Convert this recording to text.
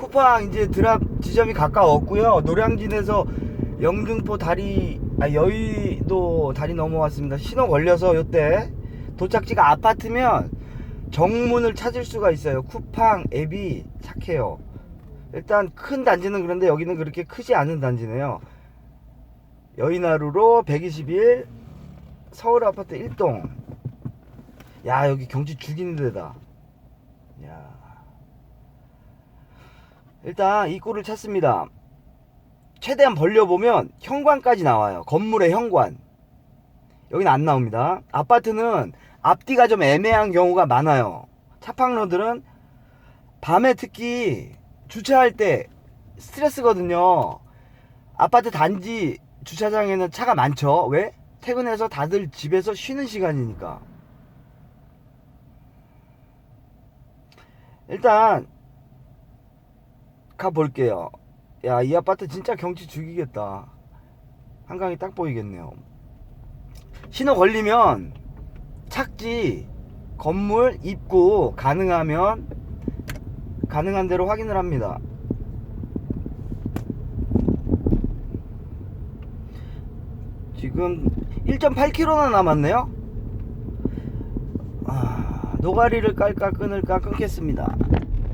쿠팡 이제 드랍 지점이 가까웠고요. 노량진에서 영등포 다리, 아, 여의도 다리 넘어왔습니다. 신호 걸려서 요때 도착지가 아파트면 정문을 찾을 수가 있어요. 쿠팡 앱이 착해요. 일단 큰 단지는 그런데 여기는 그렇게 크지 않은 단지네요. 여의나루로 121 서울 아파트 1동. 야 여기 경치 죽이는 데다. 야. 일단 입구를 찾습니다. 최대한 벌려보면 현관까지 나와요. 건물의 현관. 여기는 안 나옵니다. 아파트는 앞뒤가 좀 애매한 경우가 많아요. 차팡로들은 밤에 특히 주차할 때 스트레스거든요. 아파트 단지 주차장에는 차가 많죠. 왜? 퇴근해서 다들 집에서 쉬는 시간이니까. 일단 가볼게요. 야, 이 아파트 진짜 경치 죽이겠다. 한강이 딱 보이겠네요. 신호 걸리면 착지, 건물, 입구 가능하면 가능한 대로 확인을 합니다. 지금 1.8km나 남았네요. 아, 노가리를 깔까 끊을까 끊겠습니다.